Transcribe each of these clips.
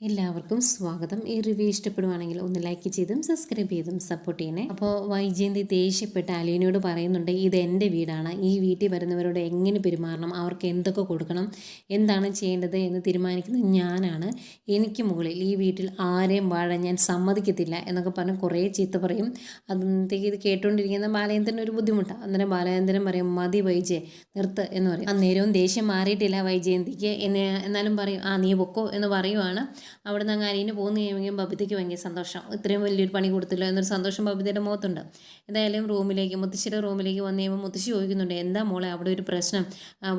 എല്ലാവർക്കും സ്വാഗതം. ഈ റിവ്യൂ ഇഷ്ടപ്പെടുവാണെങ്കിൽ ഒന്ന് ലൈക്ക് ചെയ്തും സബ്സ്ക്രൈബ് ചെയ്തും സപ്പോർട്ട് ചെയ്യണേ. അപ്പോൾ വൈജയന്തി ദേഷ്യപ്പെട്ട് അലീനയോട് പറയുന്നുണ്ട് ഇത് എന്റെ വീടാണ്. ഈ വീട്ടിൽ വരുന്നവരോട് എങ്ങനെ പെരുമാറണം? അവർക്ക് എന്തൊക്കെ കൊടുക്കണം? എന്താണ് ചെയ്യേണ്ടത്? എന്ന് തീരുമാനിക്കുന്നത് ഞാനാണ്. എനിക്ക് മുകളിൽ ഈ വീട്ടിൽ ആരെയും വാഴാൻ ഞാൻ സമ്മതിക്കത്തില്ല എന്നൊക്കെ പറഞ്ഞ് കുറേ ചീത്ത പറയും. അതിനകത്തേക്ക് ഇത് കേട്ടുകൊണ്ടിരിക്കുന്ന ബാലചന്ദ്രൻ ഒരു ബുദ്ധിമുട്ടാണ് അന്നേരം ബാലചന്ദ്രൻ പറയും മതി വൈജയ് നിർത്ത് എന്ന് പറയും. അന്നേരവും ദേഷ്യം മാറിയിട്ടില്ല വൈജയന്തിക്ക്. എന്ന് എന്നാലും പറയും ആ നീ പൊക്കോ എന്ന് പറയുവാണ്. അവിടെ നിന്ന് അങ്ങ് അരിന് പോകുന്ന കഴിയുമ്പോൾ ബബിതയ്ക്ക് ഭയങ്കര സന്തോഷം. ഇത്രയും വലിയൊരു പണി കൊടുത്തില്ല എന്നൊരു സന്തോഷം ബബിതയുടെ മുഖത്തുണ്ട്. എന്തായാലും റൂമിലേക്ക് മുത്തശ്ശിയുടെ റൂമിലേക്ക് വന്നു കഴിയുമ്പോൾ മുത്തശ്ശി ചോദിക്കുന്നുണ്ട് എന്താ മോളെ അവിടെ ഒരു പ്രശ്നം?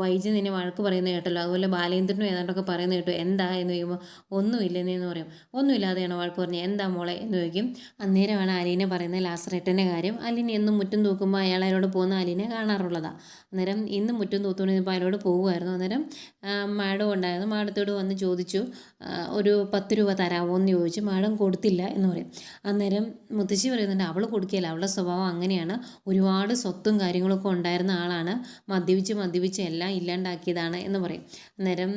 വൈജി നിന്നെ വഴക്ക് പറയുന്നത് കേട്ടല്ലോ. അതുപോലെ ബാലേന്ദ്രനും ഏതാണ്ടൊക്കെ പറയുന്നത് കേട്ടു. എന്താ? എന്ന് ചോദിക്കുമ്പോൾ ഒന്നുമില്ലെന്നേന്ന് പറയും. ഒന്നുമില്ലാതെയാണ് വഴക്ക് പറഞ്ഞത്? എന്താ മോളെ? എന്ന് ചോദിക്കും. അന്നേരമാണ് അലീനെ പറയുന്നത് ലാസറേട്ടന്റെ കാര്യം. അലീനെ എന്നും മുറ്റം തൂക്കുമ്പോൾ അയാൾ അയാളോട് പോകുന്ന അലീനെ കാണാറുള്ളതാണ് അന്നേരം ഇന്ന് മുറ്റും തൂത്തുകൊണ്ടിരുന്നപ്പോൾ അയാളോട് പോകുമായിരുന്നു. അന്നേരം മാഡം ഉണ്ടായിരുന്നു. മാഡത്തോട് വന്ന് ചോദിച്ചു. ഒരു പത്ത് രൂപ തരാമോ എന്ന് ചോദിച്ചു മാഡം കൊടുത്തില്ല എന്ന് പറയും. അന്നേരം മുത്തശ്ശി പറയുന്നുണ്ട് അവൾ കൊടുക്കുകയില്ല അവളുടെ സ്വഭാവം അങ്ങനെയാണ്. ഒരുപാട് സ്വത്തും കാര്യങ്ങളൊക്കെ ഉണ്ടായിരുന്ന ആളാണ്. മദ്യപിച്ച് മദ്യപിച്ച് എല്ലാം ഇല്ലാണ്ടാക്കിയതാണ് എന്ന് പറയും. അന്നേരം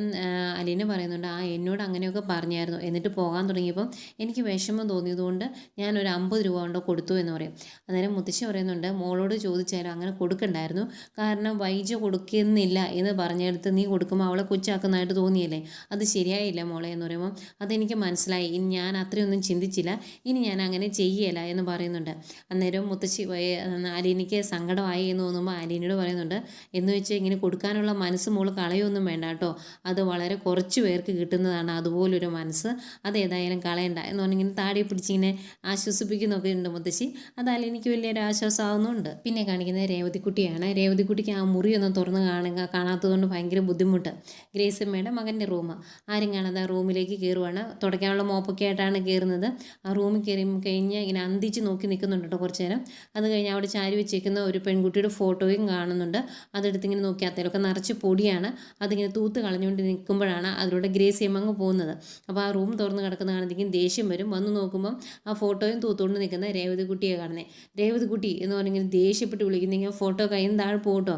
അലീന പറയുന്നുണ്ട് ആ എന്നോട് അങ്ങനെയൊക്കെ പറഞ്ഞായിരുന്നു. എന്നിട്ട് പോകാൻ തുടങ്ങിയപ്പം എനിക്ക് വിഷമം തോന്നിയതുകൊണ്ട് ഞാൻ ഒരു അമ്പത് രൂപ കൊണ്ടോ കൊടുത്തു എന്ന് പറയും. അന്നേരം മുത്തശ്ശി പറയുന്നുണ്ട് മോളോട് ചോദിച്ചാലും അങ്ങനെ കൊടുക്കണ്ടായിരുന്നു. കാരണം വൈജ കൊടുക്കുന്നില്ല എന്ന് പറഞ്ഞെടുത്ത് നീ കൊടുക്കുമ്പോൾ അവളെ കൊച്ചാക്കുന്നതായിട്ട് തോന്നിയല്ലേ? അത് ശരിയായില്ല മോളെ എന്ന് പറയുമ്പോൾ അതെനിക്ക് മനസ്സിലായി. ഇനി ഞാൻ അത്രയൊന്നും ചിന്തിച്ചില്ല. ഇനി ഞാൻ അങ്ങനെ ചെയ്യല എന്ന് പറയുന്നുണ്ട്. അന്നേരം മുത്തശ്ശി അലീനയ്ക്ക് സങ്കടമായി എന്ന് തോന്നുമ്പോൾ അലീനയോട് പറയുന്നുണ്ട് എന്ന് വെച്ച് ഇങ്ങനെ കൊടുക്കാനുള്ള മനസ്സ് മോൾ കളയൊന്നും വേണ്ട കേട്ടോ. അത് വളരെ കുറച്ച് പേർക്ക് കിട്ടുന്നതാണ് അതുപോലൊരു മനസ്സ്. അത് ഏതായാലും കളയണ്ട. എന്ന് പറഞ്ഞിങ്ങനെ താടി പിടിച്ചിങ്ങനെ ആശ്വസിപ്പിക്കുന്നൊക്കെ ഉണ്ട് മുത്തശ്ശി. അത് അലീനയ്ക്ക് വലിയൊരു ആശ്വാസമാവുന്നുണ്ട്. പിന്നെ കാണിക്കുന്നത് രേവതിക്കുട്ടിയാണ്. രേവതിക്കുട്ടിക്ക് ആ മുറിയൊന്നും തുറന്ന് കാണുക കാണാത്തതുകൊണ്ട് ഭയങ്കര ബുദ്ധിമുട്ട്. ഗ്രേസമ്മയുടെ മകന്റെ റൂം ആരും കാണാതെ റൂമിലേക്ക് കയറുവാണ് തുടയ്ക്കാനുള്ള മോപ്പൊക്കെ ആയിട്ടാണ് കയറുന്നത് ആ റൂമിൽ കയറി കഴിഞ്ഞ് ഇങ്ങനെ അന്തിച്ച് നോക്കി നിൽക്കുന്നുണ്ട് കേട്ടോ കുറച്ച് നേരം. അത് കഴിഞ്ഞ് അവിടെ ചാരി വെച്ചേക്കുന്ന ഒരു പെൺകുട്ടിയുടെ ഫോട്ടോയും കാണുന്നുണ്ട്. അതെടുത്ത് ഇങ്ങനെ നോക്കി അത്തേലൊക്കെ നിറച്ച് പൊടിയാണ്. അതിങ്ങനെ തൂത്ത് കളഞ്ഞുകൊണ്ട് നിൽക്കുമ്പോഴാണ് അതിലൂടെ ഗ്രേസിയമ്മ അങ്ങ് പോകുന്നത്. അപ്പോൾ ആ റൂം തുറന്ന് കിടക്കുന്ന കാണുന്നെങ്കിൽ ദേഷ്യം വരും. വന്ന് നോക്കുമ്പം ആ ഫോട്ടോയും തൂത്തുകൊണ്ട് നിൽക്കുന്ന രേവതിക്കുട്ടിയെ കാണുന്നത്. രേവതിക്കുട്ടി എന്ന് പറഞ്ഞിങ്ങനെ ദേഷ്യപ്പെട്ട് വിളിക്കുന്നെങ്കിൽ ഫോട്ടോ കയ്യിൽ നിന്ന് താഴെ പോകട്ടോ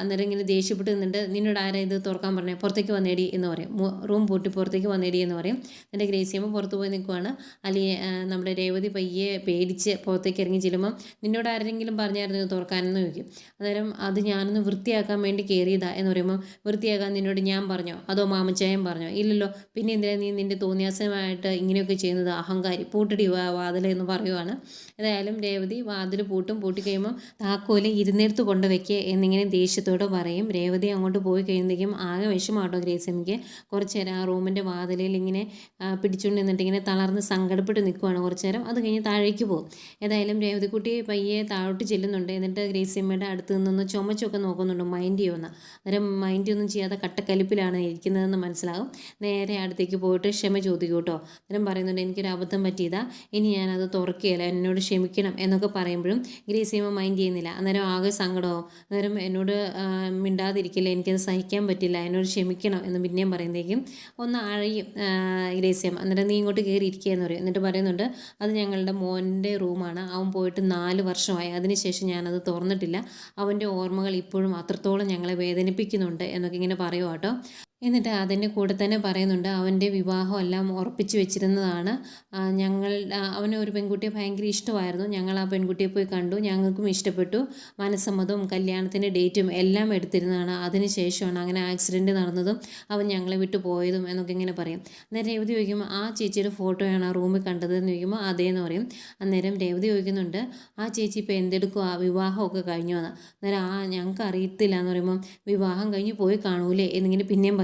അന്നേരം ഇങ്ങനെ ദേഷ്യപ്പെട്ട് നിന്നിട്ട് നിന്നോട് ആരാ ഇത് തുറക്കാൻ പറഞ്ഞേ? പുറത്തേക്ക് വന്നേടി എന്ന് പറയും. റൂം പൂട്ടി പുറത്തേക്ക് വന്നേടി എന്ന് പറയും. എന്നിട്ട് ഗ്രേസിയമ്മ പുറത്ത് പോയി നിൽക്കുവാണ്. അലി നമ്മുടെ രേവതി പയ്യെ പേടിച്ച് പുറത്തേക്ക് ഇറങ്ങി ചെല്ലുമ്പം നിന്നോട് ആരെങ്കിലും പറഞ്ഞായിരുന്നു തുറക്കാനെന്ന് ചോദിക്കും. അന്നേരം അത് ഞാനൊന്ന് വൃത്തിയാക്കാൻ വേണ്ടി കയറിയതാ എന്ന് പറയുമ്പോൾ വൃത്തിയാക്കാൻ നിന്നോട് ഞാൻ പറഞ്ഞോ? അതോ മാമച്ചായം പറഞ്ഞോ? ഇല്ലല്ലോ. പിന്നെ എന്തിനാ നീ നിന്റെ തോന്നിയാസമായിട്ട് ഇങ്ങനെയൊക്കെ ചെയ്യുന്നത്? അഹങ്കാരി പൂട്ടടി വാതിൽ എന്ന് പറയുവാണ്. ഏതായാലും രേവതി വാതിൽ പൂട്ടും പൂട്ടി കഴിയുമ്പം താക്കോൽ ഇരുന്നിടത്ത് കൊണ്ട് വയ്ക്കുക എന്നിങ്ങനെ ദേഷ്യത്തോട് പറയും. രേവതി അങ്ങോട്ട് പോയി കഴിയുമ്പോഴേക്കും ആകെ വിഷമാട്ടോ ഗ്രേസിയമ്മയ്ക്ക്. കുറച്ച് നേരം ആ റൂമിന്റെ വാതിലിൽ ഇങ്ങനെ പിടിച്ചുകൊണ്ട് നിന്നിട്ട് ഇങ്ങനെ തളർന്ന് സങ്കടപ്പെട്ട് നിൽക്കുവാണ് കുറച്ച് നേരം. അത് കഴിഞ്ഞ് താഴേക്ക് പോകും. ഏതായാലും രേവതിക്കുട്ടി പയ്യെ താഴോട്ട് ചെല്ലുന്നുണ്ട്. എന്നിട്ട് ഗ്രേസിയമ്മയുടെ അടുത്ത് നിന്നൊന്ന് ചുമച്ചൊക്കെ നോക്കുന്നുണ്ട്. മൈൻഡ് ചെയ്യുമെന്ന് അന്നേരം മൈൻഡ് ഒന്നും ചെയ്യാതെ കട്ടക്കലിപ്പിലാണ് ഇരിക്കുന്നതെന്ന് മനസ്സിലാകും. നേരെ അടുത്തേക്ക് പോയിട്ട് ക്ഷമ ചോദിക്കും കേട്ടോ. അന്നേരം പറയുന്നുണ്ട് എനിക്കൊരു അബദ്ധം പറ്റിയതാ. ഇനി ഞാനത് തുറക്കുകയില്ല. എന്നോട് ക്ഷമിക്കണം. എന്നൊക്കെ പറയുമ്പോഴും ഗ്രേസിയമ്മ മൈൻഡ് ചെയ്യുന്നില്ല. അന്നേരം ആകെ സങ്കടമോ അന്നേരം എന്നോട് മിണ്ടാതിരിക്കില്ല. എനിക്കത് സഹിക്കാൻ പറ്റില്ല. എന്നോട് ക്ഷമിക്കണം എന്ന് പിന്നെയും പറയുന്നതേക്കും ഒന്ന് അഴയും. ആ, എന്നിട്ട് നീ ഇങ്ങോട്ട് കയറി ഇരിക്കുകയെന്ന് പറയും. എന്നിട്ട് പറയുന്നുണ്ട് അത് ഞങ്ങളുടെ മോന്റെ റൂമാണ്. അവൻ പോയിട്ട് നാല് വർഷമായി. അതിനുശേഷം ഞാനത് തുറന്നിട്ടില്ല. അവന്റെ ഓർമ്മകൾ ഇപ്പോഴും അത്രത്തോളം ഞങ്ങളെ വേദനിപ്പിക്കുന്നുണ്ട് എന്നൊക്കെ ഇങ്ങനെ പറയുക കേട്ടോ എന്നിട്ട് അതിന്റെ കൂടെ തന്നെ പറയുന്നുണ്ട് അവന്റെ വിവാഹമെല്ലാം ഉറപ്പിച്ച് വെച്ചിരുന്നതാണ്. ഞങ്ങൾ അവന് ഒരു പെൺകുട്ടിയെ ഭയങ്കര ഇഷ്ടമായിരുന്നു. ഞങ്ങൾ ആ പെൺകുട്ടിയെ പോയി കണ്ടു. ഞങ്ങൾക്കും ഇഷ്ടപ്പെട്ടു. മനസ്സമ്മതവും കല്യാണത്തിന്റെ ഡേറ്റും എല്ലാം എടുത്തിരുന്നതാണ്. അതിന് ശേഷമാണ് അങ്ങനെ ആക്സിഡന്റ് നടന്നതും അവൻ ഞങ്ങളെ വിട്ടു പോയതും എന്നൊക്കെ ഇങ്ങനെ പറയും. അന്നേരം രേവതി ചോദിക്കുമ്പോൾ ആ ചേച്ചിയുടെ ഫോട്ടോയാണ് ആ റൂമിൽ കണ്ടത് എന്ന് ചോദിക്കുമ്പോൾ അതേന്ന് പറയും. അന്നേരം രേവതി ചോദിക്കുന്നുണ്ട് ആ ചേച്ചി ഇപ്പോൾ എന്തെടുക്കും ആ വിവാഹമൊക്കെ കഴിഞ്ഞു എന്ന്. അന്നേരം ആ ഞങ്ങൾക്ക് അറിയത്തില്ല എന്ന് പറയുമ്പം വിവാഹം കഴിഞ്ഞ് പോയി കാണൂലേ എന്നിങ്ങനെ പിന്നെയും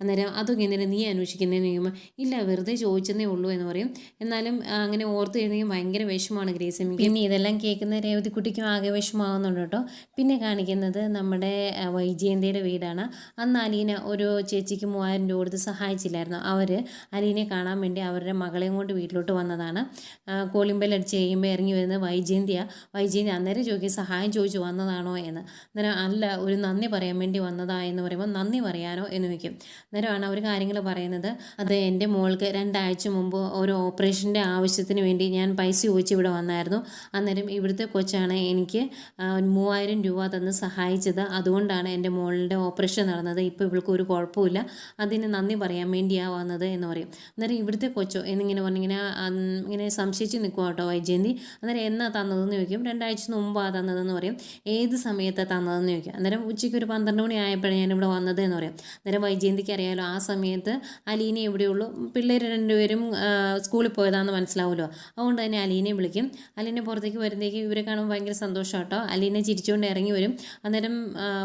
അന്നേരം അതൊക്കെ എന്തിനാ നീ അന്വേഷിക്കുന്നതെന്ന് ചോദിക്കുമ്പോൾ ഇല്ല വെറുതെ ചോദിച്ചതേ ഉള്ളൂ എന്ന് പറയും. എന്നാലും അങ്ങനെ ഓർത്ത് കഴിഞ്ഞാൽ ഭയങ്കര വിഷമമാണ് ഗ്രേസമിക്ക് പിന്നെ ഇതെല്ലാം കേൾക്കുന്ന രേവതിക്കുട്ടിക്കും ആകെ വിഷമാവുന്നുണ്ട് കേട്ടോ. പിന്നെ കാണിക്കുന്നത് നമ്മുടെ വൈജയന്തിയുടെ വീടാണ്. അന്ന് അലീന ഒരു ചേച്ചിക്ക് മൂവായിരം രൂപ കൊടുത്ത് സഹായിച്ചില്ലായിരുന്നു. അവർ അലീനെ കാണാൻ വേണ്ടി അവരുടെ മകളെയും കൊണ്ട് വീട്ടിലോട്ട് വന്നതാണ്. കോളിമ്പൽ അടിച്ച് കഴിയുമ്പോൾ ഇറങ്ങി വരുന്നത് വൈജയന്തിയാണ് വൈജയന്തി അന്നേരം ചോദിക്കും സഹായം ചോദിച്ചു വന്നതാണോ? എന്ന്. അന്നേരം അല്ല ഒരു നന്ദി പറയാൻ വേണ്ടി വന്നതാ എന്ന് പറയുമ്പോൾ നന്ദി പറയാനോ? എന്ന് ചോദിക്കും. ചോദിക്കും അന്നേരമാണ് അവർ കാര്യങ്ങൾ പറയുന്നത്. അത് എന്റെ മോൾക്ക് രണ്ടാഴ്ച മുമ്പ് ഒരു ഓപ്പറേഷന്റെ ആവശ്യത്തിന് വേണ്ടി ഞാൻ പൈസ ചോദിച്ച് ഇവിടെ വന്നായിരുന്നു. അന്നേരം ഇവിടുത്തെ കൊച്ചാണ് എനിക്ക് മൂവായിരം രൂപ തന്ന് സഹായിച്ചത്. അതുകൊണ്ടാണ് എന്റെ മോളുടെ ഓപ്പറേഷൻ നടന്നത്. ഇപ്പോൾ ഇവൾക്ക് ഒരു കുഴപ്പമില്ല അതിന് നന്ദി പറയാൻ വേണ്ടിയാണ് വന്നത് എന്ന് പറയും. അന്നേരം ഇവിടുത്തെ കൊച്ചോ എന്നിങ്ങനെ പറഞ്ഞിങ്ങനെ ഇങ്ങനെ സംശയിച്ച് നിൽക്കുക കേട്ടോ വൈജയന്തി. അന്നേരം എന്നാ തന്നതെന്ന് ചോദിക്കും. രണ്ടാഴ്ച മുമ്പാണ് തന്നതെന്ന് പറയും. ഏത് സമയത്താണ് തന്നതെന്ന് ചോദിക്കും. അന്നേരം ഉച്ചയ്ക്ക് ഒരു പന്ത്രണ്ട് മണി ആയപ്പോഴാണ് ഞാനിവിടെ വന്നത് എന്ന് പറയും. അന്നേരം വൈജയന്തിക്ക് അറിയാമല്ലോ ആ സമയത്ത് അലീനെ എവിടെയുള്ളൂ പിള്ളേർ രണ്ടുപേരും സ്കൂളിൽ പോയതാണെന്ന് മനസ്സിലാവുമല്ലോ. അതുകൊണ്ട് തന്നെ അലീനെ വിളിക്കും. അലീനെ പുറത്തേക്ക് വരുന്നേക്ക് ഇവരെ കാണുമ്പോൾ ഭയങ്കര സന്തോഷം കേട്ടോ അലീനെ ചിരിച്ചുകൊണ്ട് ഇറങ്ങി വരും. അന്നേരം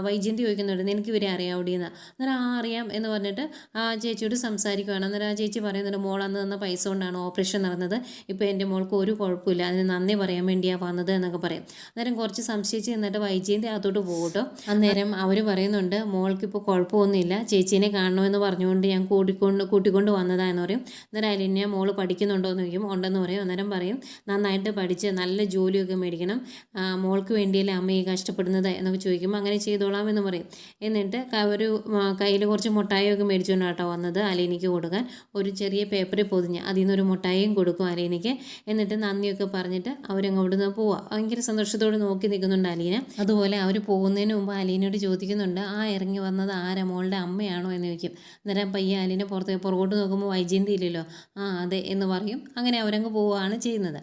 വൈജയന്തി ചോദിക്കുന്നുണ്ട് നിനക്ക് ഇവരെ അറിയാവുടിയെന്ന് അന്നേരം ആ അറിയാം എന്ന് പറഞ്ഞിട്ട് ആ ചേച്ചിയോട് സംസാരിക്കുകയാണ് അന്നേരം ആ ചേച്ചി പറയുന്നുണ്ട് മോൾ അന്ന് തന്ന പൈസ കൊണ്ടാണ് ഓപ്പറേഷൻ നടന്നത്. ഇപ്പോൾ എന്റെ മോൾക്ക് ഒരു കുഴപ്പമില്ല. അതിന് നന്ദി പറയാൻ വേണ്ടിയാണ് വന്നത് എന്നൊക്കെ പറയും. അന്നേരം കുറച്ച് സംശയിച്ച് നിന്നിട്ട് വൈജയന്തി അകത്തോട്ട് പോകും അന്നേരം അവർ പറയുന്നുണ്ട് മോൾക്കിപ്പോൾ കുഴപ്പമൊന്നുമില്ല. ചേച്ചീനെ കാണണമെന്ന് പറഞ്ഞുകൊണ്ട് ഞാൻ കൂട്ടിക്കൊണ്ട് കൂട്ടിക്കൊണ്ട് വന്നതാന്ന് പറയും. അന്നേരം അലിനെ മോൾ പഠിക്കുന്നുണ്ടോ എന്ന് ചോദിക്കും. ഉണ്ടെന്ന് പറയും. അന്നേരം പറയും നന്നായിട്ട് പഠിച്ച് നല്ല ജോലിയൊക്കെ മേടിക്കണം. മോൾക്ക് വേണ്ടിയല്ലേ അമ്മ ഈ കഷ്ടപ്പെടുന്നത്? എന്നൊക്കെ ചോദിക്കുമ്പോൾ അങ്ങനെ ചെയ്തോളാം എന്ന് പറയും. എന്നിട്ട് ഒരു കയ്യിൽ കുറച്ച് മുട്ടായിയൊക്കെ മേടിച്ചുകൊണ്ട് കേട്ടോ വന്നത് അലീനയ്ക്ക് കൊടുക്കാൻ. ഒരു ചെറിയ പേപ്പറിൽ പൊതിഞ്ഞ് അതിൽ നിന്നൊരു മുട്ടായിയും കൊടുക്കും അലീനയ്ക്ക്. എന്നിട്ട് നന്ദിയൊക്കെ പറഞ്ഞിട്ട് അവരങ്ങോട്ട് നിന്ന് പോവുക ഭയങ്കര സന്തോഷത്തോടെ നോക്കി നിൽക്കുന്നുണ്ട് അലീന. അതുപോലെ അവർ പോകുന്നതിന് മുമ്പ് അലീനയോട് ചോദിക്കുന്നുണ്ട് ആ ഇറങ്ങി വന്നത് ആരാ? മോളുടെ അമ്മയാണോ? എന്ന് ചോദിക്കും. അന്നേരം പയ്യെ അലിനെ പുറത്ത് പുറകോട്ട് നോക്കുമ്പോൾ വൈജയന്തി ഇല്ലല്ലോ. ആ അതെ എന്ന് പറയും. അങ്ങനെ അവരങ്ങ് പോവുകയാണ് ചെയ്യുന്നത്.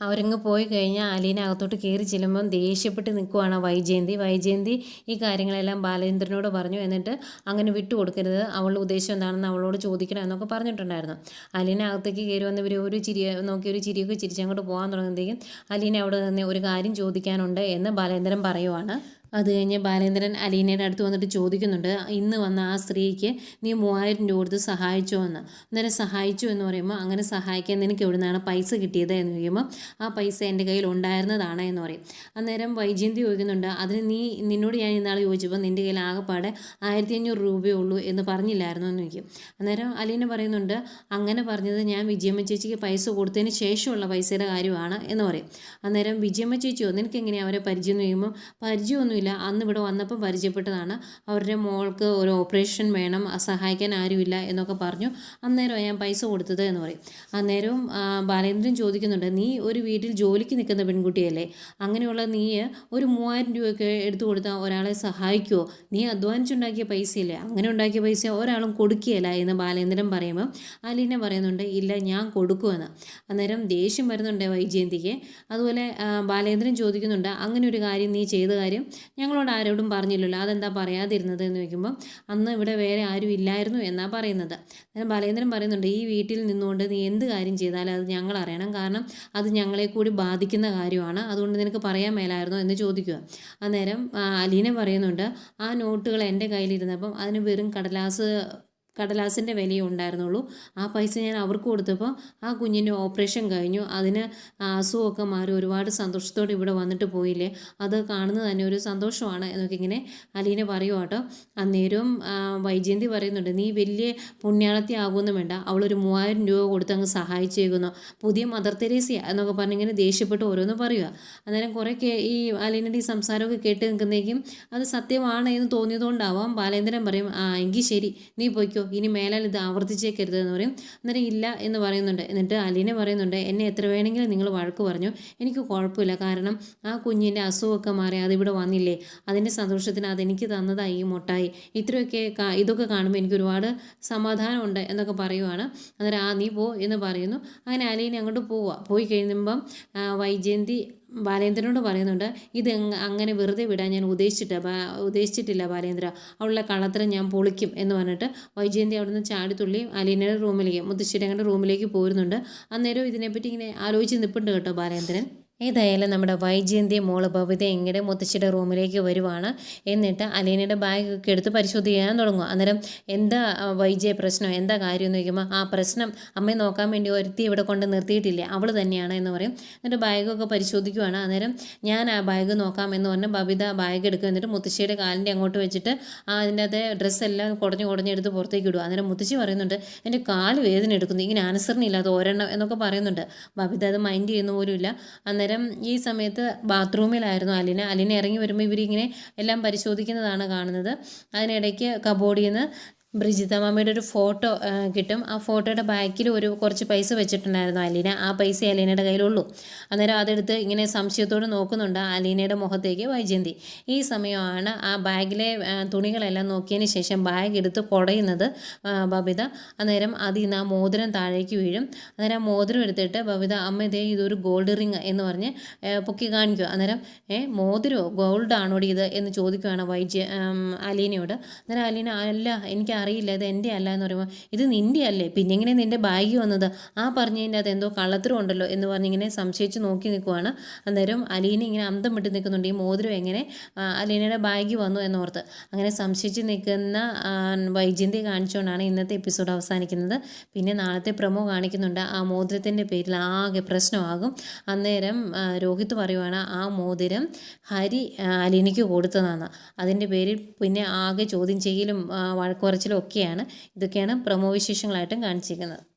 അവരങ്ങ് പോയി കഴിഞ്ഞാൽ അലീന അകത്തോട്ട് കയറി ചെല്ലുമ്പം ദേഷ്യപ്പെട്ട് നിൽക്കുവാണ് വൈജയന്തി. വൈജയന്തി ഈ കാര്യങ്ങളെല്ലാം ബാലചന്ദ്രനോട് പറഞ്ഞു എന്നിട്ട് അങ്ങനെ വിട്ടു കൊടുക്കരുത്. അവളുടെ ഉദ്ദേശം എന്താണെന്ന് അവളോട് ചോദിക്കണം എന്നൊക്കെ പറഞ്ഞിട്ടുണ്ടായിരുന്നു. അലീന അകത്തേക്ക് കയറി വന്ന് ഇവർ ഒരു ചിരി നോക്കി ഒരു ചിരിയൊക്കെ ചിരിച്ചങ്ങോട്ട് പോകാൻ തുടങ്ങുമ്പോഴത്തേക്കും അലീന അവിടെ നിന്ന് ഒരു കാര്യം ചോദിക്കാനുണ്ട് എന്ന് ബാലേന്ദ്രൻ പറയുവാണ്. അത് കഴിഞ്ഞ് ബാലേന്ദ്രൻ അലീനയുടെ അടുത്ത് വന്നിട്ട് ചോദിക്കുന്നുണ്ട് ഇന്ന് വന്ന ആ സ്ത്രീക്ക് നീ മൂവായിരം രൂപ കൊടുത്ത് സഹായിച്ചോ എന്ന്. അന്നേരം സഹായിച്ചു എന്ന് പറയുമ്പോൾ അങ്ങനെ സഹായിക്കാൻ നിനക്ക് എവിടെ നിന്നാണ് പൈസ കിട്ടിയത്? എന്ന് ചോദിക്കുമ്പോൾ ആ പൈസ എന്റെ കയ്യിൽ ഉണ്ടായിരുന്നതാണ് എന്ന് പറയും. അന്നേരം വൈജയന്തി ചോദിക്കുന്നുണ്ട് അതിന് നീ നിന്നോട് ഞാൻ ഇന്നാൾ ചോദിച്ചപ്പോൾ നിന്റെ കയ്യിൽ ആകെപ്പാടെ ആയിരത്തി അഞ്ഞൂറ് രൂപയേ ഉള്ളൂ എന്ന് പറഞ്ഞില്ലായിരുന്നു? എന്ന് ചോദിക്കും. അന്നേരം അലീന പറയുന്നുണ്ട് അങ്ങനെ പറഞ്ഞത് ഞാൻ വിജയമ്മ ചേച്ചിക്ക് പൈസ കൊടുത്തതിന് ശേഷമുള്ള പൈസയുടെ കാര്യമാണ് എന്ന് പറയും. അന്നേരം വിജയമ്മ ചേച്ചിയോ നിനക്ക് എങ്ങനെയാണ് അവരെ പരിചയം? എന്ന് ചോദിക്കുമ്പോൾ പരിചയമൊന്നുമില്ല. അന്ന് ഇവിടെ വന്നപ്പോൾ പരിചയപ്പെട്ടതാണ്. അവരുടെ മോൾക്ക് ഒരു ഓപ്പറേഷൻ വേണം സഹായിക്കാൻ ആരുമില്ല എന്നൊക്കെ പറഞ്ഞു. അന്നേരം ഞാൻ പൈസ കൊടുത്തത് എന്ന് പറയും. അന്നേരവും ബാലേന്ദ്രൻ ചോദിക്കുന്നുണ്ട് നീ ഒരു വീട്ടിൽ ജോലിക്ക് നിൽക്കുന്ന പെൺകുട്ടിയല്ലേ? അങ്ങനെയുള്ള നീ ഒരു മൂവായിരം രൂപയൊക്കെ എടുത്തു കൊടുത്താൽ ഒരാളെ സഹായിക്കുമോ നീ അധ്വാനിച്ചുണ്ടാക്കിയ പൈസയില്ലേ? അങ്ങനെ ഉണ്ടാക്കിയ പൈസ ഒരാളും കൊടുക്കുകയില്ല എന്ന് ബാലേന്ദ്രൻ പറയുമ്പോൾ അലീന പറയുന്നുണ്ട് ഇല്ല ഞാൻ കൊടുക്കുമെന്ന്. അന്നേരം ദേഷ്യം വരുന്നുണ്ട് വൈജയന്തിക്ക്. അതുപോലെ ബാലേന്ദ്രൻ ചോദിക്കുന്നുണ്ട് അങ്ങനെ ഒരു കാര്യം നീ ചെയ്ത കാര്യം ഞങ്ങളോട് ആരോടും പറഞ്ഞില്ലല്ലോ. അതെന്താ പറയാതിരുന്നത് എന്ന് ചോദിക്കുമ്പോൾ അന്ന് ഇവിടെ വേറെ ആരും ഇല്ലായിരുന്നു എന്നാണ് പറയുന്നത്. അന്നേരം ബാലേന്ദ്രൻ പറയുന്നുണ്ട് ഈ വീട്ടിൽ നിന്നുകൊണ്ട് നീ എന്ത് കാര്യം ചെയ്താലും അത് ഞങ്ങൾ അറിയണം. കാരണം അത് ഞങ്ങളെ കൂടി ബാധിക്കുന്ന കാര്യമാണ്. അതുകൊണ്ട് നിനക്ക് പറയാൻ മേലായിരുന്നോ? എന്ന് ചോദിക്കുക. അന്നേരം അലീന പറയുന്നുണ്ട് ആ നോട്ടുകൾ എന്റെ കയ്യിലിരുന്നപ്പം അതിന് വെറും കടലാസ് കടലാസിന്റെ വിലയേ ഉണ്ടായിരുന്നുള്ളൂ. ആ പൈസ ഞാൻ അവർക്ക് കൊടുത്തപ്പോൾ ആ കുഞ്ഞിന്റെ ഓപ്പറേഷൻ കഴിഞ്ഞു. അതിന് അസുഖമൊക്കെ മാറി. ഒരുപാട് സന്തോഷത്തോടെ ഇവിടെ വന്നിട്ട് പോയില്ലേ? അത് കാണുന്നത് തന്നെ ഒരു സന്തോഷമാണ് എന്നൊക്കെ ഇങ്ങനെ അലീന പറയുക കേട്ടോ. അന്നേരവും വൈജയന്തി പറയുന്നുണ്ട് നീ വലിയ പുണ്യാളത്തി ആകുമെന്ന് വേണ്ട. അവളൊരു മൂവായിരം രൂപ കൊടുത്ത് അങ്ങ് സഹായിച്ചേക്കുന്നു. പുതിയ മദർ തെരേസിയ എന്നൊക്കെ പറഞ്ഞിങ്ങനെ ദേഷ്യപ്പെട്ട് ഓരോന്ന് പറയുക അന്നേരം കുറേ ഈ അലീനയുടെ ഈ സംസാരമൊക്കെ കേട്ട് നിൽക്കുന്നേക്കും അത് സത്യമാണ് എന്ന് തോന്നിയതുകൊണ്ടാവാം ബാലേന്ദ്രൻ പറയും ആ എങ്കിൽ ശരി നീ പോയിക്കോ. ഇനി മേലാൽ ഇത് ആവർത്തിച്ചേക്കരുത് എന്ന് പറയും. അന്നേരം ഇല്ല എന്ന് പറയുന്നുണ്ട്. എന്നിട്ട് അലീന പറയുന്നുണ്ട് എന്നെ എത്ര വേണമെങ്കിലും നിങ്ങൾ വഴക്ക് പറഞ്ഞു. എനിക്ക് കുഴപ്പമില്ല. കാരണം ആ കുഞ്ഞിന്റെ അസുഖമൊക്കെ മാറി അതിവിടെ വന്നില്ലേ. അതിന്റെ സന്തോഷത്തിന് അതെനിക്ക് തന്നതായി ഈ മുട്ടായി. ഇത്രയൊക്കെ ഇതൊക്കെ കാണുമ്പോൾ എനിക്ക് ഒരുപാട് സമാധാനമുണ്ട് എന്നൊക്കെ പറയുവാണ്. അന്നേരം ആ നീ പോ എന്ന് പറയുന്നു. അങ്ങനെ അലീനെ അങ്ങോട്ട് പോവുക. പോയി കഴിയുമ്പം വൈജയന്തി ബാലേന്ദ്രനോട് പറയുന്നുണ്ട് ഇത് അങ്ങനെ വെറുതെ വിടാൻ ഞാൻ ഉദ്ദേശിച്ചിട്ട് ഉദ്ദേശിച്ചിട്ടില്ല ബാലേന്ദ്ര. അവളുടെ കള്ളത്തരം ഞാൻ പൊളിക്കും എന്ന് പറഞ്ഞിട്ട് വൈജയന്തി അവിടുന്ന് ചാടിത്തുള്ളി അലീനയുടെ റൂമിലേക്ക് മുത്തശ്ശേരി റൂമിലേക്ക് പോരുന്നുണ്ട്. അന്നേരം ഇതിനെപ്പറ്റി ഇങ്ങനെ ആലോചിച്ച് നിൽപ്പുണ്ട് കേട്ടോ ബാലേന്ദ്രൻ. ഏതായാലും നമ്മുടെ വൈജയന്തി മോൾ ഭവിത ഇങ്ങനെ മുത്തശ്ശിയുടെ റൂമിലേക്ക് വരുവാണ്. എന്നിട്ട് അലീനയുടെ ബാഗൊക്കെ എടുത്ത് പരിശോധിക്കാൻ തുടങ്ങും. അന്നേരം എന്താ വൈജയ പ്രശ്നം? എന്താ കാര്യം എന്ന് ചോദിക്കുമ്പോൾ ആ പ്രശ്നം അമ്മയെ നോക്കാൻ വേണ്ടി ഒരുത്തി ഇവിടെ കൊണ്ട് നിർത്തിയിട്ടില്ലേ? അവൾ തന്നെയാണ് എന്ന് പറയും. എന്നിട്ട് ബാഗൊക്കെ പരിശോധിക്കുവാണ്. അന്നേരം ഞാൻ ആ ബാഗ് നോക്കാം എന്ന് പറഞ്ഞ് ഭവിത ബാഗ് എടുക്കും എന്നിട്ട് മുത്തശ്ശിയുടെ കാലിന്റെ അങ്ങോട്ട് വെച്ചിട്ട് ആ അതിന്റെ അത് ഡ്രസ്സെല്ലാം കുടഞ്ഞ് കുടഞ്ഞെടുത്ത് പുറത്തേക്ക് ഇടുക. അന്നേരം മുത്തശ്ശി പറയുന്നുണ്ട് എന്റെ കാൽ വേദന എടുക്കുന്നു. ഇങ്ങനെ അനുസരണയില്ലാതെ ഒരെണ്ണം എന്നൊക്കെ പറയുന്നുണ്ട്. ഭവിത അത് മൈൻഡ് ചെയ്യുന്ന പോലുമില്ല അന്നേരം ഈ സമയത്ത് ബാത്റൂമിലായിരുന്നു അലിന. അലിന ഇറങ്ങി വരുമ്പോൾ ഇവരിങ്ങനെ എല്ലാം പരിശോധിക്കുന്നതാണ് കാണുന്നത്. അതിനിടയ്ക്ക് കബോർഡിൽ നിന്ന് ബ്രിജിത മമ്മിയുടെ ഒരു ഫോട്ടോ കിട്ടും. ആ ഫോട്ടോയുടെ ബാക്കിൽ ഒരു കുറച്ച് പൈസ വെച്ചിട്ടുണ്ടായിരുന്നു അലീന. ആ പൈസ അലീനയുടെ കയ്യിലുള്ളൂ. അന്നേരം അതെടുത്ത് ഇങ്ങനെ സംശയത്തോട് നോക്കുന്നുണ്ട് അലീനയുടെ മുഖത്തേക്ക് വൈജയന്തി. ഈ സമയമാണ് ആ ബാഗിലെ തുണികളെല്ലാം നോക്കിയതിന് ശേഷം ബാഗ് എടുത്ത് കുടയുന്നത് ബബിത. അന്നേരം അതിൽ നിന്ന് ആ മോതിരം താഴേക്ക് വീഴും. അന്നേരം ആ മോതിരം എടുത്തിട്ട് ബബിത അമ്മ ഇതേ ഇതൊരു ഗോൾഡ് റിങ് എന്ന് പറഞ്ഞ് പൊക്കി കാണിക്കുക. അന്നേരം ഏ മോതിരോ? ഗോൾഡ് ആണോടി ഇത്? എന്ന് ചോദിക്കുകയാണ് വൈജ അലീനയോട്. അന്നേരം അലീന അല്ല എനിക്ക് അറിയില്ല ഇത് എന്റെ അല്ല എന്ന് പറയുമ്പോൾ ഇത് നിന്റെ അല്ലേ? പിന്നെ ഇങ്ങനെ നിന്റെ ബാഗ് വന്നത്? ആ പറഞ്ഞതിന്റെ അത് എന്തോ കള്ളത്തരം ഉണ്ടല്ലോ എന്ന് പറഞ്ഞ് ഇങ്ങനെ സംശയിച്ച് നോക്കി നിൽക്കുവാണ്. അന്നേരം അലീന ഇങ്ങനെ അന്തം വിട്ട് നിൽക്കുന്നുണ്ട്. ഈ മോതിരം എങ്ങനെ അലീനയുടെ ബാഗ് വന്നു എന്നോർത്ത് അങ്ങനെ സംശയിച്ച് നിൽക്കുന്ന വൈജന്തി കാണിച്ചുകൊണ്ടാണ് ഇന്നത്തെ എപ്പിസോഡ് അവസാനിക്കുന്നത്. പിന്നെ നാളത്തെ പ്രമോ കാണിക്കുന്നുണ്ട്. ആ മോതിരത്തിന്റെ പേരിൽ ആകെ പ്രശ്നമാകും. അന്നേരം രോഹിത് പറയുവാണ് ആ മോതിരം ഹരി അലീനയ്ക്ക് കൊടുത്തതാണ്. അതിന്റെ പേരിൽ പിന്നെ ആകെ ചോദ്യം ചെയ്യലും വഴക്കുറച്ചിലും ഒക്കെയാണ് ഇതൊക്കെയാണ് പ്രമോ വിശേഷങ്ങളായിട്ടും കാണിച്ചിരിക്കുന്നത്.